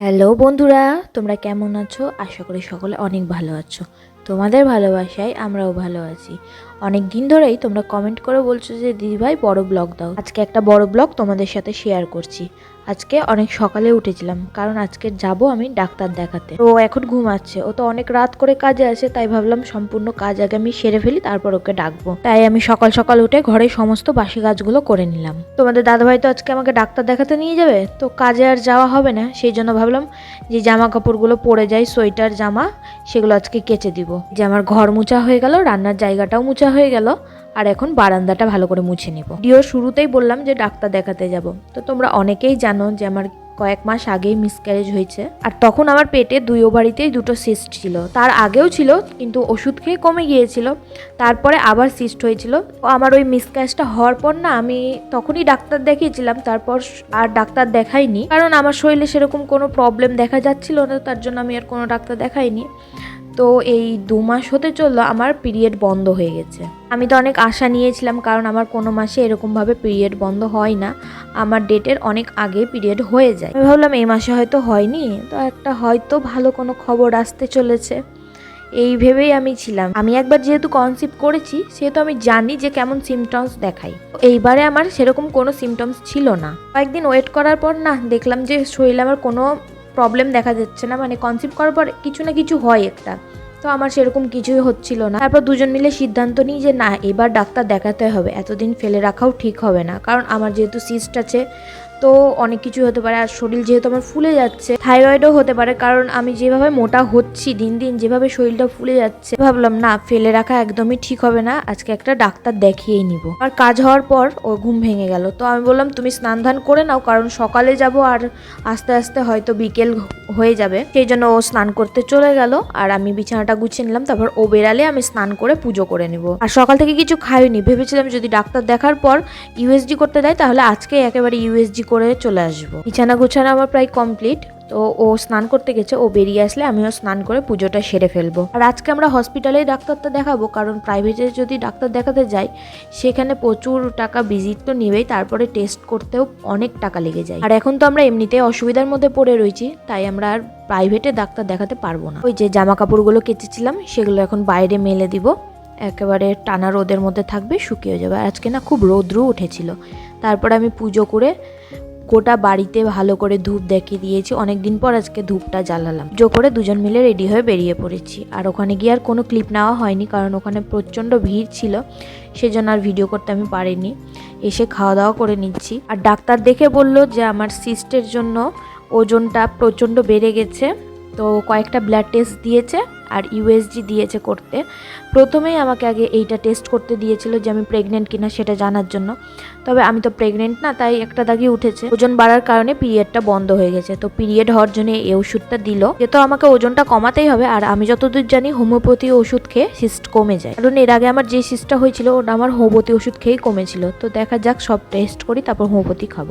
Hello বন্ধুরা, তোমরা কেমন আছো? আশা করি সকলে অনেক ভালো আছো। তোমাদের ভালোবাসায় আমরাও ভালো আছি। অনেক দিন ধরেই তোমরা কমেন্ট করে বলছো যে দিদি ভাই বড় ব্লগ দাও। আজকে একটা বড় ব্লগ তোমাদের সাথে শেয়ার করছি। আজকে অনেক সকালে উঠেছিলাম, কারণ আজকে যাব আমি ডাক্তার দেখাতে। তো ও এখন ঘুমাচ্ছে, ও তো অনেক রাত করে কাজে আসে, তাই ভাবলাম সম্পূর্ণ কাজ আগে আমি সেরে ফেলি, তারপর ওকে ডাকবো। তাই আমি সকাল সকাল উঠে ঘরে সমস্ত বাসি কাজগুলো করে নিলাম। তোমাদের দাদাভাই তো আজকে আমাকে ডাক্তার দেখাতে নিয়ে যাবে, তো কাজে আর যাওয়া হবে না, সেই জন্য ভাবলাম যে জামা কাপড়গুলো পরে যায় সোয়েটার, জামা, সেগুলো আজকে কেচে দিব। যে আমার ঘর মুছা হয়ে গেল, রান্নার জায়গাটাও মুছা হয়ে গেল আর এখন বারান্দাটা ভালো করে মুছে নিব। ভিডিও শুরুতেই বললাম যে ডাক্তার দেখাতে যাব। তো তোমরা অনেকেই জানো যে আমার কয়েক মাস আগেই মিসক্যারেজ হয়েছে। আর তখন আমার পেটে দুই ওভারিতেই দুটো সিস্ট ছিল। তার আগেও ছিল, কিন্তু ওষুধ খেয়ে কমে গিয়েছিল। তারপরে আবার সিস্ট হয়েছিল। তো আমার ওই মিসক্যারেজটা হওয়ার পর না আমি তখনই ডাক্তার দেখিয়েছিলাম। তারপর আর ডাক্তার দেখাইনি। কারণ আমার শরীরে সেরকম কোনো প্রবলেম দেখা যাচ্ছিল না, তার জন্য আমি আর কোনো ডাক্তার দেখাইনি। তো এই দু মাস হতে চলল আমার পিরিয়ড বন্ধ হয়ে গেছে। আমি তো অনেক আশা নিয়েছিলাম, কারণ আমার কোনো মাসে এরকমভাবে পিরিয়ড বন্ধ হয় না। আমার ডেটের অনেক আগে পিরিয়ড হয়ে যায়। আমি ভাবলাম, এই মাসে হয়তো হয়নি, তো একটা হয়তো ভালো কোনো খবর আসতে চলেছে। এই ভেবেই আমি ছিলাম। আমি একবার যেহেতু কনসিপ্ট করেছি, সেহেতু আমি জানি যে কেমন সিমটমস দেখাই এইবারে আমার সেরকম কোনো সিমটমস ছিল না। কয়েকদিন ওয়েট করার পর না, দেখলাম যে শরীরে আমার কোনো প্রবলেম দেখা যাচ্ছে না মানে কনসিভ করার পর কিছু না কিছু হয় একটা। তো আমার সেরকম কিছুই হচ্ছিল না। তারপর দুজন মিলে সিদ্ধান্ত নিই যে না, এবার ডাক্তার দেখাতে হবে, এতদিন ফেলে রাখাও ঠিক হবে না। কারণ আমার যেহেতু সিস্ট আছে তো অনেক কিছু হতে পারে, আর শরীর যেহেতু আমার ফুলে যাচ্ছে থাইরয়েডও হতে পারে, কারণ আমি যেভাবে মোটা হচ্ছি দিন দিন, যেভাবে শরীরটা ফুলে যাচ্ছে, ভাবলাম না, ফেলে রাখা একদমই ঠিক হবে না, আজকে একটা ডাক্তার দেখিয়েই নিব। আর কাজ হওয়ার পর ও ঘুম ভেঙে গেল। তো আমি বললাম, তুমি স্নান ধান করে নাও, কারণ সকালে যাব আর আস্তে আস্তে হয়তো বিকেল হয়ে যাবে। সেই জন্য ও স্নান করতে চলে গেল, আর আমি বিছানাটা গুছিয়ে নিলাম, তারপর ও বেড়ালে আমি স্নান করে পুজো করে নেব। আর সকাল থেকে কিছু খাইনি, ভেবেছিলাম যদি ডাক্তার দেখার পর ইউএসজি করতে দেয়, তাহলে আজকে একেবারে ইউএসজি করে চলে আসব। বিছানা গুছানো আমার প্রায় কমপ্লিট তো ও স্নান করতে গেছে, ও বেরিয়ে আসলে আমিও স্নান করে পুজোটা সেরে ফেলব। আর আজকে আমরা হসপিটালেই ডাক্তারটা দেখাবো, কারণ প্রাইভেটে যদি ডাক্তার দেখাতে যাই, সেখানে প্রচুর টাকা ভিজিট তো নেবেই, তারপরে টেস্ট করতেও অনেক টাকা লেগে যায়। আর এখন তো আমরা এমনিতে অসুবিধার মধ্যে পড়ে রয়েছি, তাই আমরা আর প্রাইভেটে ডাক্তার দেখাতে পারব না। ওই যে জামা কাপড়গুলো কেচেছিলাম, সেগুলো এখন বাইরে মেলে দিব, একেবারে টানা রোদের মধ্যে থাকবে, শুকিয়ে যাবে। আজকে না খুব রৌদ্রও উঠেছিল। তারপর আমি পুজো করে গোটা বাড়িতে ভালো করে ধূপ দেখিয়ে দিয়েছি। অনেক দিন পর আজকে ধূপটা জ্বালালাম। জো করে দুজন মিলে রেডি হয়ে বেরিয়ে পড়েছি। আর ওখানে গিয়ে আর কোনো ক্লিপ নেওয়া হয়নি, কারণ ওখানে প্রচণ্ড ভিড় ছিল, সেজন্য আর ভিডিও করতে আমি পারিনি। এসে খাওয়া দাওয়া করে নিচ্ছি। আর ডাক্তার দেখে বলল যে, আমার সিস্টের জন্য ওজনটা প্রচণ্ড বেড়ে গেছে। তো কয়েকটা ব্লাড টেস্ট দিয়েছে আর ইউএসজি দিয়েছে করতে। প্রথমেই আমাকে আগে এইটা টেস্ট করতে দিয়েছিল যে আমি প্রেগনেন্ট কিনা সেটা জানার জন্য। তবে আমি তো প্রেগনেন্ট না, তাই একটা দাগি উঠেছে। ওজন বাড়ার কারণে পিরিয়ডটা বন্ধ হয়ে গেছে। তো পিরিয়ড হওয়ার জন্য এই ওষুধটা দিল। যেহেতু আমাকে ওজনটা কমাতেই হবে, আর আমি যতদূর জানি হোমিওপ্যাথি ওষুধ খেয়ে সিস্ট কমে যায়। কারণ এর আগে আমার যে সিস্টটা হয়েছিল, ওটা আমার হোমিওপ্যাথি ওষুধ খেয়েই কমেছিল। তো দেখা যাক, সব টেস্ট করি, তারপর হোমিওপ্যাথি খাব।